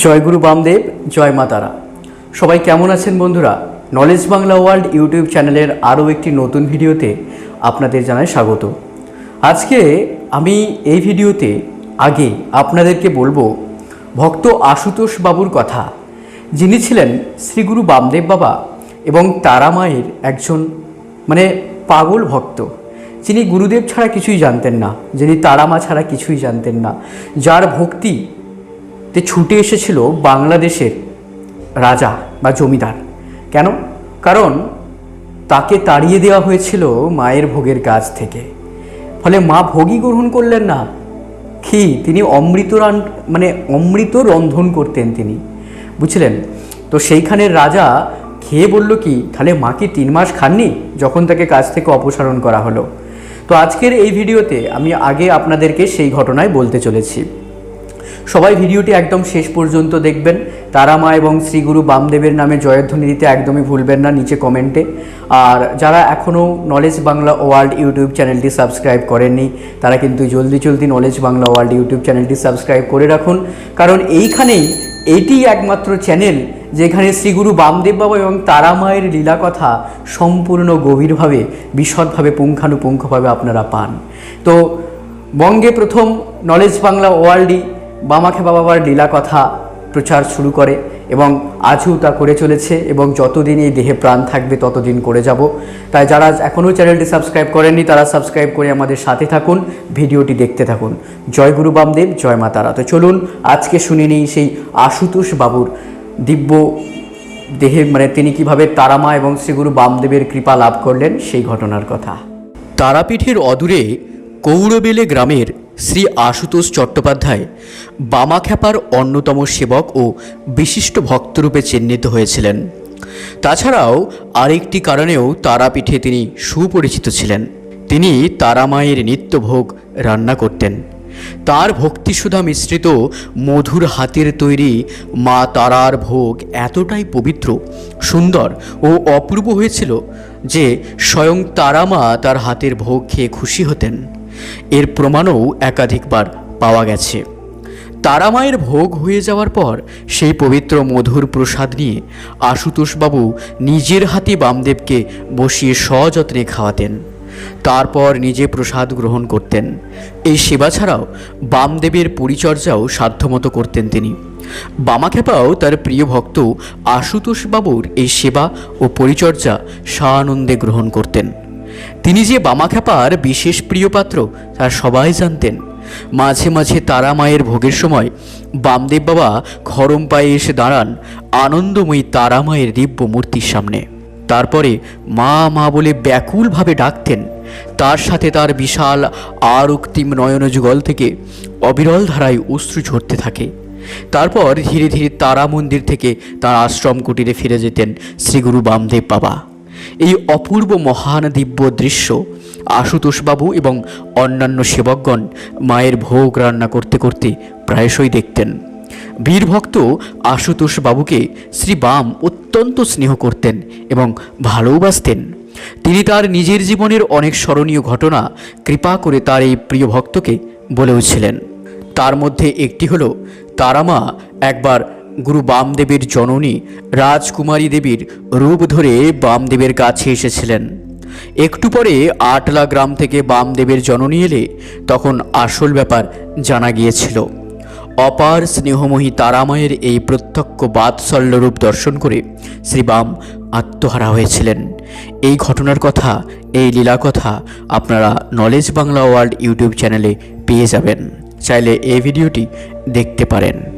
জয় গুরু বামদেব, জয় মা তারা। সবাই কেমন আছেন বন্ধুরা? নলেজ বাংলা ওয়ার্ল্ড ইউটিউব চ্যানেলের আরও একটি নতুন ভিডিওতে আপনাদের জানাই স্বাগত। আজকে আমি এই ভিডিওতে আগে আপনাদেরকে বলব ভক্ত আশুতোষ বাবুর কথা। যিনি ছিলেন শ্রীগুরু বামদেব বাবা এবং তারা মায়ের একজন মানে পাগল ভক্ত। যিনি গুরুদেব ছাড়া কিছুই জানতেন না, যিনি তারা মা ছাড়া কিছুই জানতেন না। যার ভক্তি তে ছুটে এসেছিল বাংলাদেশের রাজা বা জমিদার। কেন? কারণ তাকে তাড়িয়ে দেওয়া হয়েছিল মায়ের ভোগের কাজ থেকে। ফলে মা ভোগই গ্রহণ করলেন না। কি? তিনি অমৃত রান- মানে অমৃত রন্ধন করতেন তিনি। বুঝলেন? তো সেইখানের রাজা খেয়ে বলল কি, তাহলে মা কি তিন মাস খাননি? যখন তাকে কাজ থেকে অপসারণ করা হলো। তো আজকের এই ভিডিওতে আমি আগে আপনাদেরকে সেই ঘটনায় বলতে চলেছি। সবাই ভিডিওটি একদম শেষ পর্যন্ত দেখবেন। তারা মা এবং শ্রীগুরু বামদেবের নামে জয়ধ্বনি দিতে একদমই ভুলবেন না নিচে কমেন্টে। আর যারা এখনও নলেজ বাংলা ওয়ার্ল্ড ইউটিউব চ্যানেলটি সাবস্ক্রাইব করেননি, তারা কিন্তু জলদি জলদি নলেজ বাংলা ওয়ার্ল্ড ইউটিউব চ্যানেলটি সাবস্ক্রাইব করে রাখুন। কারণ এইখানেই এটি একমাত্র চ্যানেল যেখানে শ্রীগুরু বামদেব বাবা এবং তারা মায়ের লীলা কথা সম্পূর্ণ গভীরভাবে, বিশদভাবে, পুঙ্খানুপুঙ্খভাবে আপনারা পান। তো বঙ্গে প্রথম নলেজ বাংলা ওয়ার্ল্ডই বামাখে বাবার লীলা কথা প্রচার শুরু করে এবং আজও তা করে চলেছে এবং যতদিন এই দেহে প্রাণ থাকবে ততদিন করে যাব। তাই যারা এখনও চ্যানেলটি সাবস্ক্রাইব করেননি, তারা সাবস্ক্রাইব করে আমাদের সাথে থাকুন, ভিডিওটি দেখতে থাকুন। জয় গুরু বামদেব, জয় মা তারা। তো চলুন, আজকে শুনে নিই সেই আশুতোষ বাবুর দিব্য দেহে মানে তিনি কীভাবে তারামা এবং শ্রীগুরু বামদেবের কৃপা লাভ করলেন সেই ঘটনার কথা। তারাপীঠের অদূরে কৌরবেলে গ্রামের শ্রী আশুতোষ চট্টোপাধ্যায় বামাখ্যাপার অন্যতম সেবক ও বিশিষ্ট ভক্তরূপে চিহ্নিত হয়েছিলেন। তাছাড়াও আরেকটি কারণেও তারাপীঠে তিনি সুপরিচিত ছিলেন। তিনি তারামায়ের নিত্যভোগ রান্না করতেন। তার ভক্তিসুধা মিশ্রিত মধুর হাতের তৈরি মা তারার ভোগ এতটাই পবিত্র, সুন্দর ও অপূর্ব হয়েছিল যে স্বয়ং তারা মা তার হাতের ভোগ খেয়ে খুশি হতেন। এর প্রমাণও একাধিকবার পাওয়া গেছে। তারামায়ের ভোগ হয়ে যাওয়ার পর সেই পবিত্র মধুর প্রসাদ নিয়ে আশুতোষবাবু নিজের হাতে বামদেবকে বসিয়ে সযত্নে খাওয়াতেন। তারপর নিজে প্রসাদ গ্রহণ করতেন। এই সেবা ছাড়াও বামদেবের পরিচর্যাও সাধ্যমতো করতেন তিনি। বামাখ্যাপাও তার প্রিয় ভক্ত আশুতোষ বাবুর এই সেবা ও পরিচর্যা সানন্দে গ্রহণ করতেন। তিনি যে বামাখ্যাপার বিশেষ প্রিয় পাত্র তা সবাই জানতেন। মাঝে মাঝে তারা মায়ের ভোগের সময় বামদেব বাবা খরম পায়ে এসে দাঁড়ান, আনন্দময়ী তারা মায়ের দিব্য মূর্তির সামনে। তারপরে মা মা বলে ব্যাকুলভাবে ডাকতেন। তার সাথে তার বিশাল আর উক্তিম নয়ন যুগল থেকে অবিরল ধারায় অশ্রু ঝরতে থাকে। তারপর ধীরে ধীরে তারা মন্দির থেকে তার আশ্রম কুটিরে ফিরে যেতেন শ্রীগুরু বামদেব বাবা। এই অপূর্ব মহান দিব্য দৃশ্য, আশুতোষবাবু এবং অন্যান্য সেবকগণ মায়ের ভোগ রান্না করতে করতে প্রায়শই দেখতেন। বীরভক্ত আশুতোষ বাবুকে শ্রী বাম অত্যন্ত স্নেহ করতেন এবং ভালোবাসতেন। তিনি তার নিজের জীবনের অনেক স্মরণীয় ঘটনা কৃপা করে তার এই প্রিয় ভক্তকে বলেওছিলেন। তার মধ্যে একটি হলো, তারামা একবার গুরু বামদেবের জননী রাজকুমারী দেবীর রূপ ধরে বামদেবের কাছে এসেছিলেন। একটু পরে আটলা গ্রাম থেকে বামদেবের জননী এলে তখন আসল ব্যাপার জানা গিয়েছিল। অপার স্নেহময়ী তারামায়ের এই প্রত্যক্ষ বাৎসল্য রূপ দর্শন করে শ্রীবাম আত্মহারা হয়েছিলেন। এই ঘটনার কথা, এই লীলা কথা আপনারা নলেজ বাংলা ওয়ার্ল্ড ইউটিউব চ্যানেলে পেয়ে যাবেন। চাইলে এই ভিডিওটি দেখতে পারেন।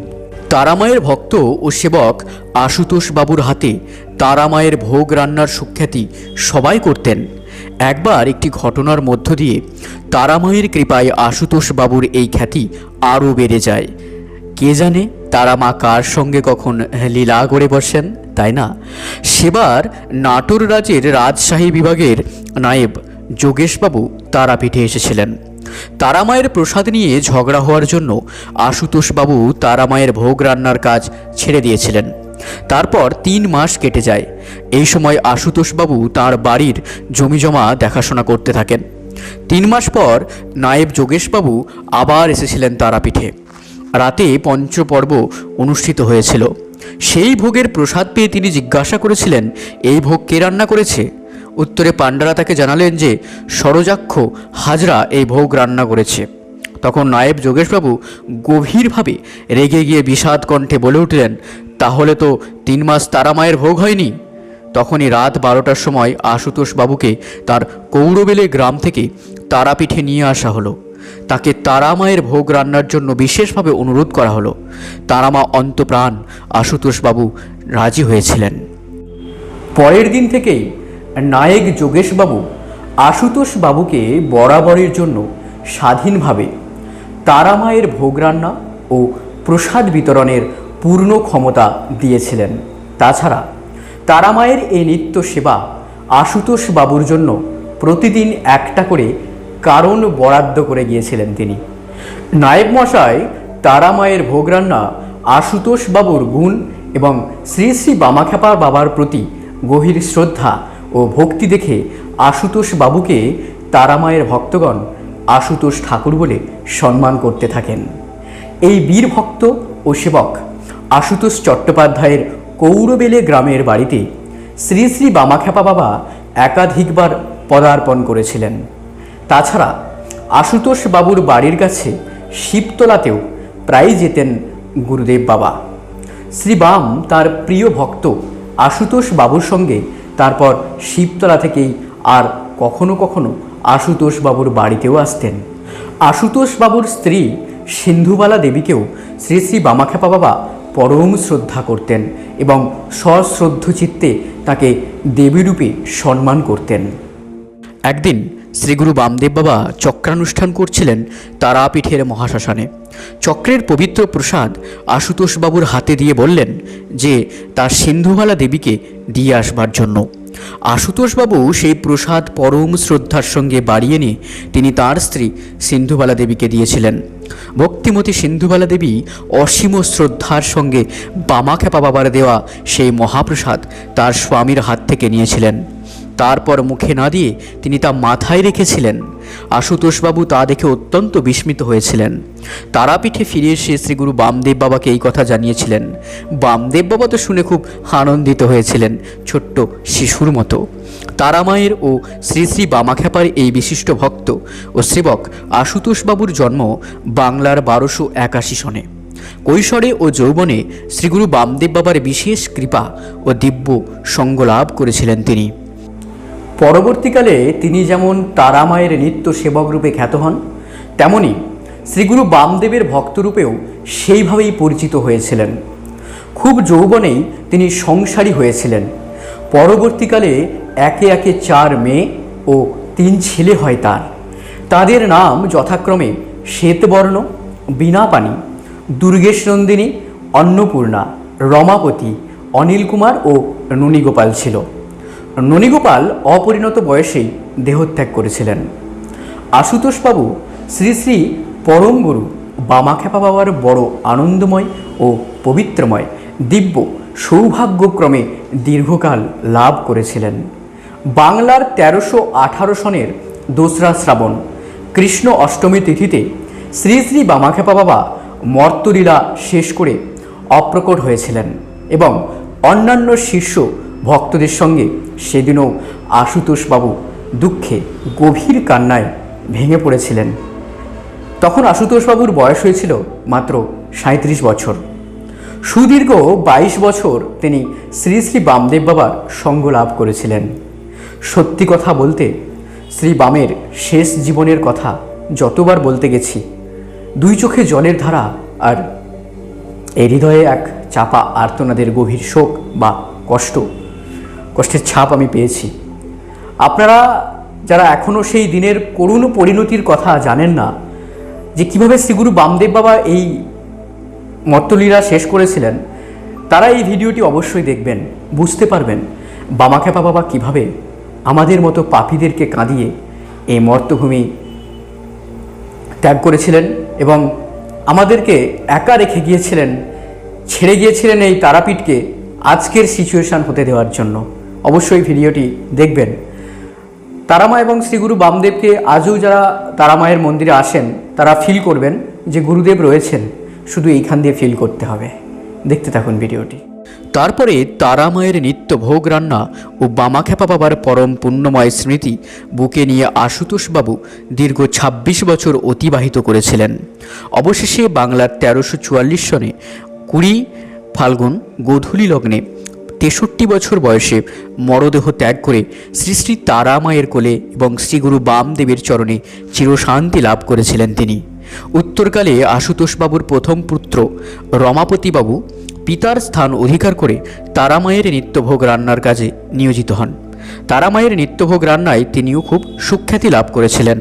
তারামায়ের ভক্ত ও সেবক আশুতোষ বাবুর হাতে তারামায়ের ভোগ রান্নার সুখ্যাতি সবাই করতেন। একবার একটি ঘটনার মধ্য দিয়ে তারামায়ের কৃপায় আশুতোষ বাবুর এই খ্যাতি আরও বেড়ে যায়। কে জানে তারা মা কার সঙ্গে কখন লীলা করে বসেন, তাই না? সেবার নাটোর রাজ্যের রাজশাহী বিভাগের নায়েব যোগেশবাবু তারাপীঠে এসেছিলেন। তারামায়ের প্রসাদ নিয়ে ঝগড়া হওয়ার জন্য আশুতোষবাবু তারামায়ের ভোগ রান্নার কাজ ছেড়ে দিয়েছিলেন। তারপর তিন মাস কেটে যায়। এই সময় আশুতোষবাবু তার বাড়ির জমিজমা দেখাশোনা করতে থাকেন। তিন মাস পর নায়েব যোগেশবাবু আবার এসেছিলেন তারাপীঠে। রাতে পঞ্চপর্ব অনুষ্ঠিত হয়েছিল। সেই ভোগের প্রসাদ পেয়ে তিনি জিজ্ঞাসা করেছিলেন, এই ভোগ কে রান্না করেছে? উত্তরে পাণ্ডারা তাকে জানালেন যে, সরজাক্ষ, হাজরা এই ভোগ রান্না করেছে। তখন নায়েব যোগেশবাবু গভীরভাবে রেগে গিয়ে বিষাদ কণ্ঠে বলে উঠলেন, তাহলে তো তিন মাস তারা মায়ের ভোগ হয়নি? তখনই রাত বারোটার সময় আশুতোষ বাবুকে তার কৌরবেলে গ্রাম থেকে তারাপীঠে নিয়ে আসা হলো। তাকে তারামায়ের ভোগ রান্নার জন্য বিশেষভাবে অনুরোধ করা হলো। তারামা অন্তপ্রাণ আশুতোষ বাবু রাজি হয়েছিলেন। পরের দিন থেকেই নায়েক যোগেশবাবু আশুতোষ বাবুকে বরাবরের জন্য স্বাধীনভাবে তারামায়ের ভোগ রান্না ও প্রসাদ বিতরণের পূর্ণ ক্ষমতা দিয়েছিলেন। তাছাড়া তারামায়ের এই নিত্য সেবা আশুতোষ বাবুর জন্য প্রতিদিন একটা করে কারণ বরাদ্দ করে গিয়েছিলেন তিনি। নায়েব মশাই তারামায়ের ভোগ রান্না আশুতোষ বাবুর গুণ এবং শ্রী শ্রী বামাখ্যাপা বাবার প্রতি গভীর শ্রদ্ধা ও ভক্তি দেখে আশুতোষ বাবুকে তারামায়ের ভক্তগণ আশুতোষ ঠাকুর বলে সম্মান করতে থাকেন। এই বীর ভক্ত ও সেবক আশুতোষ চট্টোপাধ্যায়ের কৌরবেলে গ্রামের বাড়িতে শ্রী শ্রী বামাখ্যাপা বাবা একাধিকবার পদার্পণ করেছিলেন। তাছাড়া আশুতোষ বাবুর বাড়ির কাছে শিবতলাতেও প্রায় যেতেন গুরুদেব বাবা। শ্রী বাম তার প্রিয় ভক্ত আশুতোষ বাবুর সঙ্গে তারপর শিবতলা থেকেই আর কখনো কখনো আশুতোষ বাবুর বাড়িতেও আসতেন। আশুতোষ বাবুর স্ত্রী সিন্ধুবালা দেবীকেও শ্রী শ্রী বামাখ্যাপা বাবা পরম শ্রদ্ধা করতেন এবং সশ্রদ্ধ চিত্তে তাকে দেবীরূপে সম্মান করতেন। একদিন শ্রীগুরু বামদেব বাবা চক্রানুষ্ঠান করছিলেন তারাপীঠের মহাশ্মশানে। চক্রের পবিত্র প্রসাদ আশুতোষবাবুর হাতে দিয়ে বললেন যে, তার সিন্ধুমালা দেবীকে দিয়ে আসবার জন্য। আশুতোষবাবু সেই প্রসাদ পরম শ্রদ্ধার সঙ্গে বাড়িয়ে নিয়ে তিনি তার স্ত্রী সিন্ধুবালা দেবীকে দিয়েছিলেন। ভক্তিমতী সিন্ধুবালা দেবী অসীম শ্রদ্ধার সঙ্গে বামাখ্যাপা বাবার দেওয়া সেই মহাপ্রসাদ তার স্বামীর হাত থেকে নিয়েছিলেন। তারপর মুখে না দিয়ে তিনি তা মাথায় রেখেছিলেন। আশুতোষবাবু তা দেখে অত্যন্ত বিস্মিত হয়েছিলেন। তারাপীঠে ফিরে এসে শ্রীগুরু বামদেব বাবাকে এই কথা জানিয়েছিলেন। বামদেব বাবা তো শুনে খুব আনন্দিত হয়েছিলেন, ছোট্ট শিশুর মতো। তারামায়ের ও শ্রী শ্রী বামাখ্যাপার এই বিশিষ্ট ভক্ত ও সেবক আশুতোষবাবুর জন্ম বাংলার বারোশো একাশি সনে। কৈশোরে ও যৌবনে শ্রীগুরু বামদেব বাবার বিশেষ কৃপা ও দিব্য সঙ্গলাভ করেছিলেন তিনি। পরবর্তীকালে তিনি যেমন তারামায়ের নিত্য সেবক রূপে খ্যাত হন, তেমনি শ্রীগুরু বামদেবের ভক্তরূপেও সেইভাবেই পরিচিত হয়েছিলেন। খুব যৌবনেই তিনি সংসারী হয়েছিলেন। পরবর্তীকালে একে একে চার মেয়ে ও তিন ছেলে হয় তার। তাদের নাম যথাক্রমে শ্বেতবর্ণ, বীণাপাণি, দুর্গেশ নন্দিনী, অন্নপূর্ণা, রমাপতি, অনিল কুমার ও ননীগোপাল ছিল। ননীগোপাল অপরিণত বয়সেই দেহত্যাগ করেছিলেন। আশুতোষবাবু শ্রী শ্রী পরম গুরু বামাখ্যাপা বাবার বড় আনন্দময় ও পবিত্রময় দিব্য সৌভাগ্যক্রমে দীর্ঘকাল লাভ করেছিলেন। বাংলার তেরোশো আঠারো সনের দোসরা শ্রাবণ, কৃষ্ণ অষ্টমী তিথিতে শ্রী শ্রী বামাখ্যাপা বাবা মর্তলীলা শেষ করে অপ্রকট হয়েছিলেন এবং অন্যান্য শীর্ষ ভক্তদের সঙ্গে সেদিনও আশুতোষবাবু দুঃখে গভীর কান্নায় ভেঙে পড়েছিলেন। তখন আশুতোষবাবুর বয়স হয়েছিল মাত্র সাঁত্রিশ বছর। সুদীর্ঘ বাইশ বছর তিনি শ্রী শ্রী বামদেব বাবার সঙ্গ লাভ করেছিলেন। সত্যি কথা বলতে, শ্রী বামের শেষ জীবনের কথা যতবার বলতে গেছি, দুই চোখে জলের ধারা আর এই হৃদয়ে এক চাপা আর্তনাদের গভীর শোক বা কষ্ট কষ্টের ছাপ আমি পেয়েছি। আপনারা যারা এখনও সেই দিনের করুণ পরিণতির কথা জানেন না, যে কীভাবে শ্রীগুরু বামদেব বাবা এই মর্তলীলা শেষ করেছিলেন, তারা এই ভিডিওটি অবশ্যই দেখবেন, বুঝতে পারবেন বামাখ্যাপা বাবা কীভাবে আমাদের মতো পাপীদেরকে কাঁদিয়ে এই মর্তভূমি ত্যাগ করেছিলেন এবং আমাদেরকে একা রেখে গিয়েছিলেন, ছেড়ে গিয়েছিলেন এই তারাপীঠকে আজকের সিচুয়েশান হতে দেওয়ার জন্য। অবশ্যই ভিডিওটি দেখবেন। তারামা এবং শ্রীগুরু বামদেবকে আজও যারা তারামায়ের মন্দিরে আসেন, তারা ফিল করবেন যে গুরুদেব রয়েছেন। শুধু এইখান দিয়ে ফিল করতে হবে। দেখতে থাকুন ভিডিওটি। তারপরে তারা মায়ের নিত্য ভোগ রান্না ও বামাখ্যাপা বাবার পরম পুণ্যময় স্মৃতি বুকে নিয়ে আশুতোষবাবু দীর্ঘ ২৬ বছর অতিবাহিত করেছিলেন। অবশেষে বাংলার তেরোশো চুয়াল্লিশ সনে কুড়ি ফাল্গুন গোধূলি লগ্নে তেষট্টি বছর বয়সে মরদেহ ত্যাগ করে শ্রী শ্রী তারা মায়ের কোলে এবং শ্রীগুরু বামদেবের চরণে চিরশান্তি লাভ করেছিলেন তিনি। উত্তরকালে আশুতোষবাবুর প্রথম পুত্র রমাপতিবাবু পিতার স্থান অধিকার করে তারামায়ের নিত্যভোগ রান্নার কাজে নিয়োজিত হন। তারামায়ের নিত্যভোগ রান্নায় তিনিও খুব সুখ্যাতি লাভ করেছিলেন।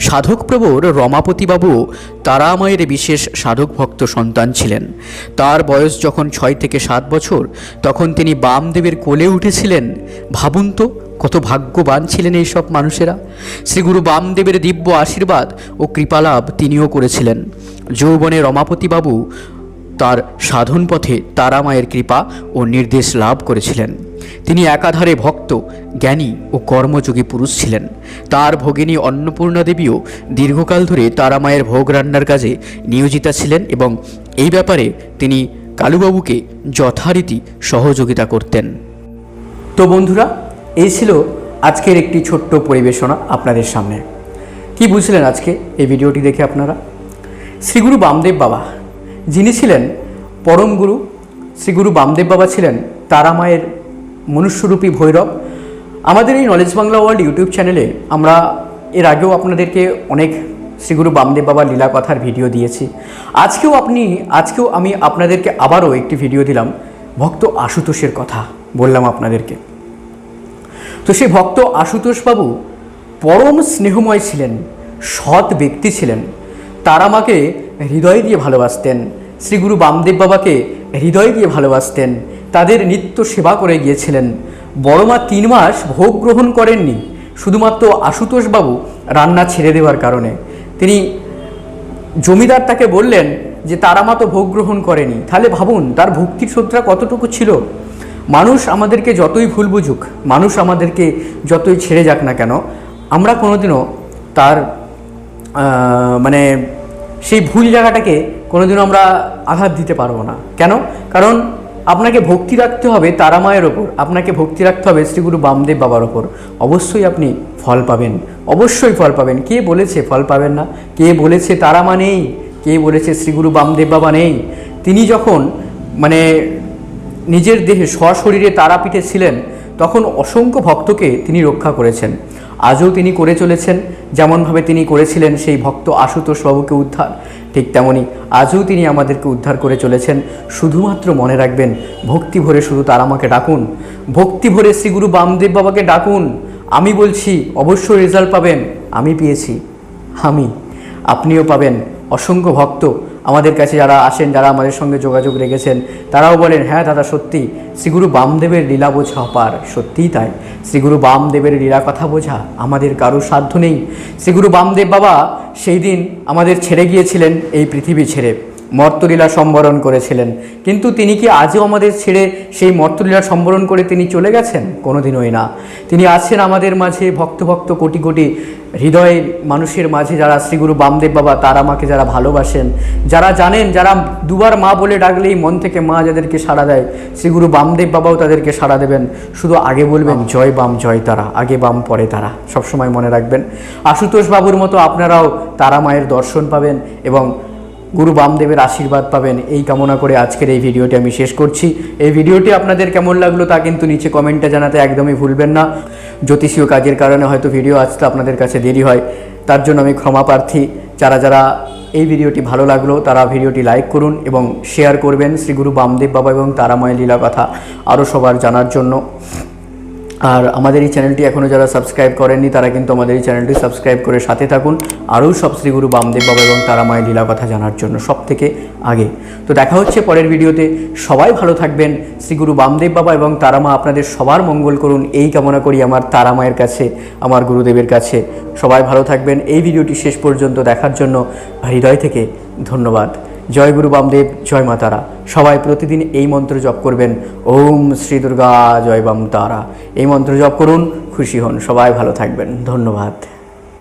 সাধক প্রবর রমাপতিবাবুও তারামায়ের বিশেষ সাধক ভক্ত সন্তান ছিলেন। তার বয়স যখন ছয় থেকে সাত বছর, তখন তিনি বামদেবের কোলে উঠেছিলেন। ভাবুন তো, কত ভাগ্যবান ছিলেন এই সব মানুষেরা। শ্রীগুরু বামদেবের দিব্য আশীর্বাদ ও কৃপালাভ তিনিও করেছিলেন। যৌবনে রমাপতিবাবু তার সাধন পথে তারামায়ের কৃপা ও নির্দেশ লাভ করেছিলেন। তিনি একাধারে ভক্ত, জ্ঞানী ও কর্মযোগী পুরুষ ছিলেন। তার ভগিনী অন্নপূর্ণা দেবীও দীর্ঘকাল ধরে তারামায়ের ভোগ রান্নার কাজে নিয়োজিতা ছিলেন এবং এই ব্যাপারে তিনি কালুবাবুকে যথারীতি সহযোগিতা করতেন। তো বন্ধুরা, এই ছিল আজকের একটি ছোট্ট পরিবেশনা আপনাদের সামনে। কি বুঝলেন আজকে এই ভিডিওটি দেখে আপনারা? শ্রীগুরু বামদেব বাবা, যিনি ছিলেন পরম গুরু, শ্রীগুরু বামদেব বাবা ছিলেন তারামায়ের মনুষ্যরূপী ভৈরব। আমাদের এই নলেজ বাংলা ওয়ার্ল্ড ইউটিউব চ্যানেলে আমরা এর আগেও আপনাদেরকে অনেক শ্রীগুরু বামদেব বাবার লীলা কথার ভিডিও দিয়েছি। আজকেও আপনি, আজকেও আমি আপনাদেরকে আবারও একটি ভিডিও দিলাম, ভক্ত আশুতোষের কথা বললাম আপনাদেরকে। তো সেই ভক্ত আশুতোষবাবু পরম স্নেহময় ছিলেন, সৎ ব্যক্তি ছিলেন। তারা আমাকে হৃদয় দিয়ে ভালোবাসতেন শ্রীগুরু বামদেব বাবাকে হৃদয় দিয়ে ভালোবাসতেন। তাদের নিত্য সেবা করে গিয়েছিলেন। বড়মা তিন মাস ভোগ গ্রহণ করেননি, শুধুমাত্র আশুতোষবাবু রান্না ছেড়ে দেওয়ার কারণে। তিনি জমিদার তাকে বললেন যে তারা মা তো ভোগ গ্রহণ করেনি। তাহলে ভাবুন, তার ভক্তির শ্রদ্ধা কতটুকু ছিল? মানুষ আমাদেরকে যতই ভুল বুঝুক, মানুষ আমাদেরকে যতই ছেড়ে যাক না কেন, আমরা কোনোদিনও তার মানে সেই ভুল জায়গাটাকে কোনোদিনও আমরা আঘাত দিতে পারব না। কেন? কারণ আপনাকে ভক্তি রাখতে হবে তারা মায়ের ওপর। আপনাকে ভক্তি রাখতে হবে শ্রীগুরু বামদেব বাবার ওপর। অবশ্যই আপনি ফল পাবেন। অবশ্যই ফল পাবেন। কে বলেছে ফল পাবেন না? কে বলেছে তারা মা নেই? কে বলেছে শ্রীগুরু বামদেব বাবা নেই? তিনি যখন মানে নিজের দেহে সশরীরে তারাপীঠে ছিলেন, তখন অসংখ্য ভক্তকে তিনি রক্ষা করেছেন। আজও তিনি করে চলেছেন। যেমনভাবে তিনি করেছিলেন সেই ভক্ত আশুতোষ বাবুকে উদ্ধার। ঠিক তেমনি আজও তিনি আমাদেরকে উদ্ধার করে চলেছেন। শুধুমাত্র মনে রাখবেন, ভক্তি ভরে শুধু তার আমাকে ডাকুন। ভক্তি ভরে শ্রীগুরু বামদেব বাবাকে ডাকুন। আমি বলছি, অবশ্যই রেজাল্ট পাবেন। আমি পেয়েছি। আমি। আপনিও পাবেন। অসংখ্য ভক্ত আমাদের কাছে যারা আসেন, যারা আমাদের সঙ্গে যোগাযোগ রেখেছেন, তারাও বলেন হ্যাঁ দাদা, সত্যি, শ্রীগুরু বামদেবের লীলা বোঝা অপার সত্যিই তাই। শ্রীগুরু বামদেবের লীলা কথা বোঝা আমাদের কারও সাধ্য নেই। শ্রীগুরু বামদেব বাবা সেই দিন আমাদের ছেড়ে গিয়েছিলেন এই পৃথিবী ছেড়ে। মর্তলীলা সম্বরণ করেছিলেন। কিন্তু তিনি কি আজও আমাদের ছেড়ে সেই মর্তলীলা সম্বরণ করে তিনি চলে গেছেন? কোনোদিনই না। তিনি আছেন আমাদের মাঝে ভক্ত ভক্ত কোটি কোটি হৃদয়ের মানুষের মাঝে যারা শ্রীগুরু বামদেব বাবা, তারা মাকে যারা ভালোবাসেন, যারা জানেন, যারা দুবার মা বলে ডাকলেই মন থেকে মা যাদেরকে সাড়া দেয়, শ্রীগুরু বামদেব বাবাও তাদেরকে সাড়া দেবেন। শুধু আগে বলবেন, জয় বাম, জয় তারা, আগে বাম, পরে তারা। সবসময় মনে রাখবেন। আশুতোষ বাবুর মতো আপনারাও তারা মায়ের দর্শন পাবেন এবং গুরু বামদেবের আশীর্বাদ পাবেন। এই কামনা করে আজকের এই ভিডিওটি আমি শেষ করছি। এই ভিডিওটি আপনাদের কেমন লাগল তা কিন্তু নিচে কমেন্টে জানাতে একদমই ভুলবেন না। জ্যোতিষীয় কাজের কারণে হয়তো ভিডিও আসতে আপনাদের কাছে দেরি হয়। তার জন্য আমি ক্ষমা প্রার্থী। যারা যারা এই ভিডিওটি ভালো লাগল, তারা ভিডিওটি লাইক করুন এবং শেয়ার করবেন শ্রী গুরু বামদেব বাবা এবং তারাময় লীলা কথা আরও সবার জানার জন্য। আর আমাদের এই চ্যানেলটি এখনও যারা সাবস্ক্রাইব করেননি, তারা কিন্তু আমাদের এই চ্যানেলটি সাবস্ক্রাইব করে সাথে থাকুন। আরও সব শ্রীগুরু বামদেব বাবা এবং তারা মায়ের লীলা কথা জানার জন্য সব থেকে আগে। তো দেখা হচ্ছে পরের ভিডিওতে। সবাই ভালো থাকবেন। শ্রীগুরু বামদেব বাবা এবং তারামা আপনাদের সবার মঙ্গল করুন। এই কামনা করি আমার তারা মায়ের কাছে, আমার গুরুদেবের কাছে। সবাই ভালো থাকবেন। এই ভিডিওটি শেষ পর্যন্ত দেখার জন্য হৃদয় থেকে ধন্যবাদ। জয় গুরু বামদেব, জয় মাতারা সবাই প্রতিদিন এই মন্ত্র জপ করবেন। ওম শ্রী দুর্গা, জয় বাম তারা। এই মন্ত্র জপ করুন, খুশি হন। সবাই ভালো থাকবেন। ধন্যবাদ।